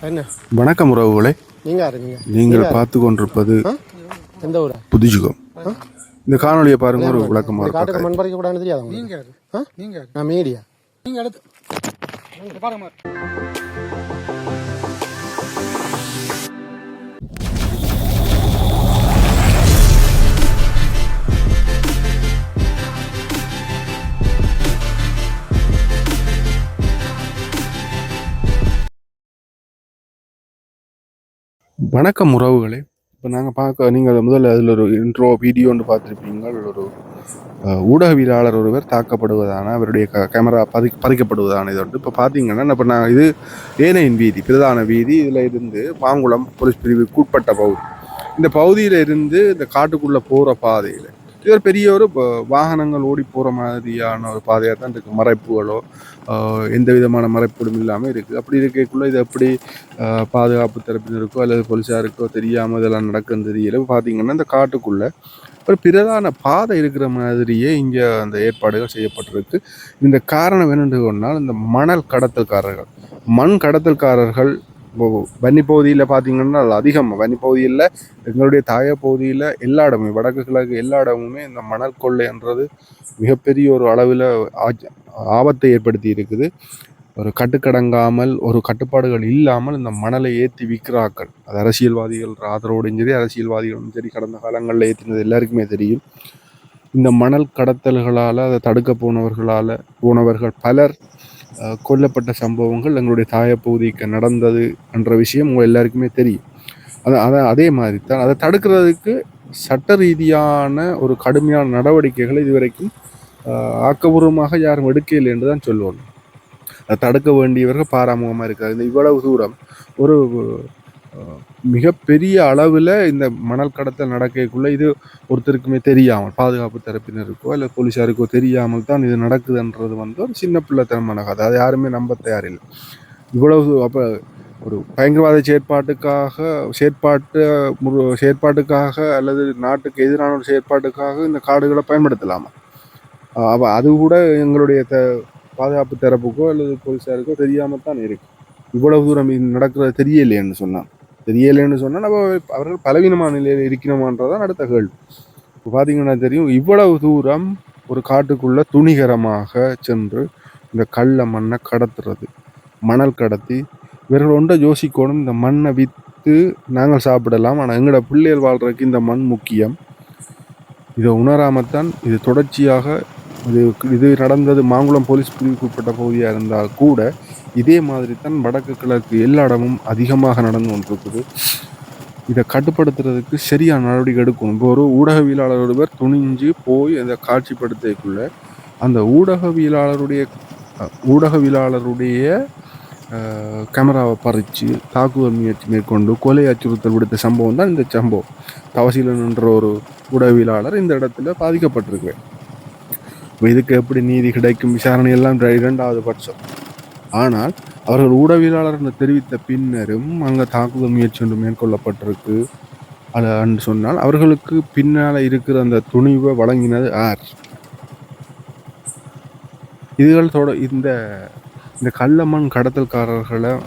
என்ன? வணக்கம் உறவுகளே. நீங்க யாரு நீங்க? நீங்கள் பார்த்து கொண்டிருப்பது? எந்த ஊரா? புதுஜுகம். இந்த காணொளியை பாருங்க ஒரு விளக்கமா காட்டுக்கு இருக்கும். மண் பறிக்க கூடாதுன்னு தெரியாதா நீங்க? நீங்க நான் மீடியா. நீங்க அடுத்து. இங்க பாருங்க. வணக்கம் உறவுகளே. இப்போ நாங்கள் பார்க்க நீங்கள் முதல்ல அதில் ஒரு இன்ட்ரோ வீடியோன்னு பார்த்துருப்பீங்க. ஒரு ஊடகவியலாளர் ஒருவர் தாக்கப்படுவதான அவருடைய க கேமரா பதி பறிக்கப்படுவதான இது வந்து. இப்போ பார்த்தீங்கன்னா இப்போ நான் இது ஏனையின் வீதி பிரதான வீதி. இதில் இருந்து மாங்குளம் போலீஸ் பிரிவுக்கு உட்பட்ட பகுதி. இந்த பகுதியில் இருந்து இந்த காட்டுக்குள்ளே போகிற பாதையில் இது ஒரு பெரிய ஒரு வாகனங்கள் ஓடி போகிற மாதிரியான ஒரு பாதையாக தான் இருக்குது மறைப்புகளோ எந்த விதமான மறைப்புகளும் இல்லாமல் இருக்குது அப்படி இருக்கக்குள்ளே இது எப்படி பாதுகாப்பு தரப்பினருக்கோ அல்லது போலீஸாருக்கோ தெரியாமல் இதெல்லாம் நடக்குன்னு தெரியல. பார்த்தீங்கன்னா இந்த காட்டுக்குள்ளே ஒரு பிரதான பாதை இருக்கிற மாதிரியே இங்கே அந்த ஏற்பாடுகள் செய்யப்பட்டிருக்கு. இந்த காரணம் என்னென்று சொன்னால் இந்த மணல் கடத்தல்காரர்கள். மண் கடத்தல்காரர்கள் வன்னி பகுதியில் பார்த்தீங்கன்னா அதிகம். வன்னி பகுதியில் எங்களுடைய தாய பகுதியில் எல்லா இடமுமே வடக்கு கிழக்கு எல்லா இடமுமே இந்த மணல் கொள்ளைன்றது மிகப்பெரிய ஒரு அளவில் ஆபத்தை ஏற்படுத்தி இருக்குது. ஒரு கட்டுக்கடங்காமல் ஒரு கட்டுப்பாடுகள் இல்லாமல் இந்த மணலை ஏற்றி விற்கிறாக்கள் அது அரசியல்வாதிகள் ஆதரவோடையும் சரி அரசியல்வாதிகளும் சரி கடந்த காலங்களில் ஏற்றினது எல்லாருக்குமே தெரியும். இந்த மணல் கடத்தல்களால் அதை தடுக்க போனவர்களால் போனவர்கள் பலர் கொல்லப்பட்ட சம்பவங்கள் எங்களுடைய தாயப்பகுதிக்கு நடந்தது என்ற விஷயம் உங்கள் எல்லாருக்குமே தெரியும். அதை அதை அதே மாதிரி தான் அதை தடுக்கிறதுக்கு சட்ட ரீதியான ஒரு கடுமையான நடவடிக்கைகளை இதுவரைக்கும் ஆக்கபூர்வமாக யாரும் எடுக்கவில்லை என்று தான் சொல்லுவாங்க. அதை தடுக்க வேண்டியவர்கள் பாராமுகமாக இருக்காது இந்த இவ்வளவு தூரம் ஒரு மிகப்பெரிய அளவில் இந்த மணல் கடத்தல் நடக்கக்குள்ள இது ஒருத்தருக்குமே தெரியாமல் பாதுகாப்பு தரப்பினருக்கோ இல்லை போலீஸாருக்கோ தெரியாமல் தான் இது நடக்குதுன்றது வந்து ஒரு சின்ன பிள்ளைத்தனமான கதை. அது யாருமே நம்ப தயாரில்லை. இவ்வளவு அப்போ ஒரு பயங்கரவாத செயற்பாட்டுக்காக செயற்பாட்டு முரு செயற்பாட்டுக்காக அல்லது நாட்டுக்கு எதிரான ஒரு செயற்பாட்டுக்காக இந்த காடுகளை பயன்படுத்தலாமா? அப்போ அது கூட எங்களுடைய த பாதுகாப்பு தரப்புக்கோ அல்லது போலீஸாருக்கோ தெரியாமல் தான் இருக்குது இவ்வளவு தூரம் இது நடக்கிறது தெரியலையேன்னு சொன்னான் தெரியலைன்னு சொன்னால் நம்ம அவர்கள் பலவீனமான நிலையில் இருக்கணுமான்றதான் அடுத்த கேள்வி. இப்போ பார்த்தீங்கன்னா தெரியும் இவ்வளவு தூரம் ஒரு காட்டுக்குள்ளே துணிகரமாக சென்று இந்த கள்ள மண்ணை கடத்துறது. மணல் கடத்தி இவர்கள் ஒன்றை யோசிக்கணும் இந்த மண்ணை விற்று நாங்கள் சாப்பிடலாம் ஆனால் எங்களோட பிள்ளைகள் வாழ்கிறதுக்கு இந்த மண் முக்கியம். இதை உணராமத்தான் இது தொடர்ச்சியாக இது இது நடந்தது. மாங்குளம் போலீஸ் பிரிவுக்குட்பட்ட பகுதியாக இருந்தால் கூட இதே மாதிரி தான் வடக்கு கிழக்கு எல்லா இடமும் அதிகமாக நடந்து கொண்டிருக்குது. இதை கட்டுப்படுத்துறதுக்கு சரியான நடவடிக்கை எடுக்கணும். இப்போ ஒரு ஊடகவியலாளர் ஒருவர் துணிஞ்சு போய் அந்த காட்சிப்படுத்தக்குள்ள அந்த ஊடகவியலாளருடைய ஊடகவியலாளருடைய கேமராவை பறித்து தாக்குதல் முயற்சி மேற்கொண்டு கொலை அச்சுறுத்தல் விடுத்த சம்பவம் தான் இந்த சம்பவம். தவசீலன் என்ற ஒரு ஊடகவியலாளர் இந்த இடத்துல பாதிக்கப்பட்டிருக்கு இதுக்கு எப்படி நீதி கிடைக்கும்? விசாரணை எல்லாம் இரண்டாவது பட்சம். ஆனால் அவர்கள் ஊடகவியலாளர் தெரிவித்த பின்னரும் அங்கே தாக்குதல் முயற்சி ஒன்று மேற்கொள்ளப்பட்டிருக்கு. அது என்று சொன்னால் அவர்களுக்கு பின்னால் இருக்கிற அந்த துணிவை வழங்கினது ஆர் இதுகள் தொட இந்த இந்த கள்ளமண் கடத்தல்காரர்களை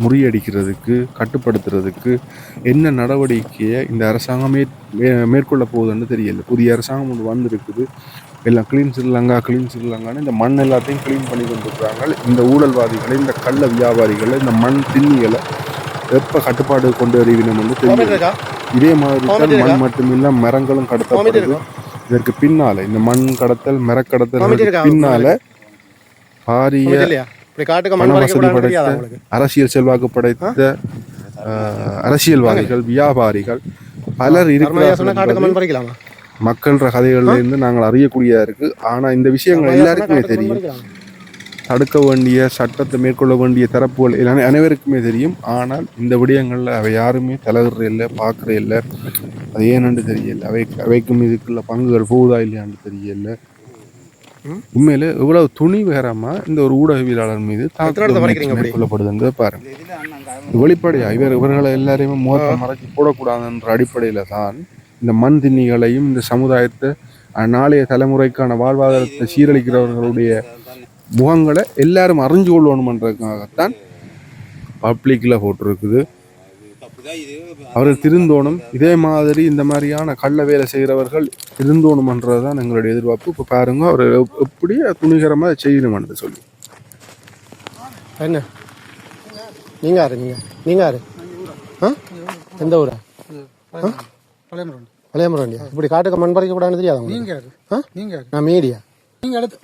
முறியடிக்கிறதுக்கு கட்டுப்படுத்துறதுக்கு என்ன நடவடிக்கையை இந்த அரசாங்கம் மே- மேற்கொள்ள போகுதுன்னு தெரியல. புதிய அரசாங்கம் ஒன்று வந்திருக்குது. எல்லாம் க்ளீன் ஸ்ரீலங்கா க்ளீன் ஸ்ரீலங்கான்னு இந்த மண் எல்லாத்தையும் க்ளீன் பண்ணி கொண்டிருக்கிறாங்க. இந்த ஊழல்வாதிகளை இந்த கள்ள வியாபாரிகளை இந்த மண் திண்ணிகளை எப்போ கட்டுப்பாடு கொண்டு வருவினம் வந்து தெரியல. இருக்கா இதே மாதிரி தான் மண் மட்டுமில்ல மரங்களும் கடத்தப்படுது. இதற்கு பின்னால இந்த மண் கடத்தல் மரக்கடத்தல் பின்னால பாரிய இப்படி காட்டுக்கு மண் வசதி படைத்த அரசியல் செல்வாக்கு படைத்த அரசியல்வாதிகள் வியாபாரிகள் பலர் இருக்கிறார்கள் காட்டுக்கு என்பது மண் பறிக்கலாமா? மக்கள் கதைகள்ல இருந்து நாங்கள் அறியக்கூடியதா இருக்கு. ஆனா இந்த விஷயங்கள் எல்லாருக்குமே தெரியும்? தடுக்க வேண்டிய சட்டத்தை மேற்கொள்ள வேண்டிய தரப்புகள் எல்லாமே அனைவருக்குமே தெரியும். ஆனால் இந்த விடயங்கள்ல அவை யாருமே தலையிடுற இல்லை பார்க்குற இல்லை. அது ஏன்னு தெரியல. அவை அவைக்கும் இதுக்குள்ள பங்குகள் போகுதா இல்லையான்னு தெரியல. உண்மையில இவ்வளவு துணிகரமா இந்த ஒரு ஊடகவியலாளர் மீது? மேற்கொள்ளப்படுதுன்றதை பாருங்க. வெளிப்படையா இவர் இவர்களை எல்லாரையுமே முகத்தை மறைச்சு போடக்கூடாதுன்ற அடிப்படையில தான் இந்த மண் திண்ணிகளையும் இந்த சமுதாயத்தை நாளைய தலைமுறைக்கான வாழ்வாதாரத்தை சீரழிக்கிறவர்களுடைய முகங்களை எல்லாரும் அறிஞ்சு கொள்ளணுமன்றதுக்காகத்தான் பப்ளிக்கில் போட்டிருக்குது. அவர் திருந்தோணும் இதே மாதிரி இந்த மாதிரியான கள்ள வேலை செய்கிறவர்கள் திருந்தோணுமன்றது தான் எங்களுடைய எதிர்பார்ப்பு. இப்போ பாருங்க அவர் எப்- எப்படி துணிகரமாக செய்யணும்னு சொல்லி. என்ன? நீங்க யாரு? நீங்க? நீங்க யாரு? ஆ? எந்த ஊரா? பழையமரண்டியா இப்படி காட்டுக்கு மண் பறிக்க கூடாதுன்னு தெரியாதா உங்களுக்கு? நீங்க யாரு? ஆ? நீங்க யாரு? நான் மீடியா. நீங்க எடுத்து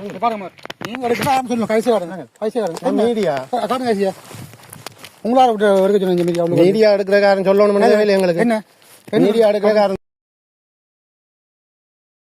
இங்க பாருங்க மாதிரி நீங்க எடுத்து நான் சொல்லுங்க கைசே வரேன். கைசே வரேன். நான் மீடியா. காட்டுங்க கைசியா உங்களால சொன்னீங்க மீடியா எடுக்கிற காரன் சொல்லணும் எங்களுக்கு. என்ன? மீடியா எடுக்கிற காரன்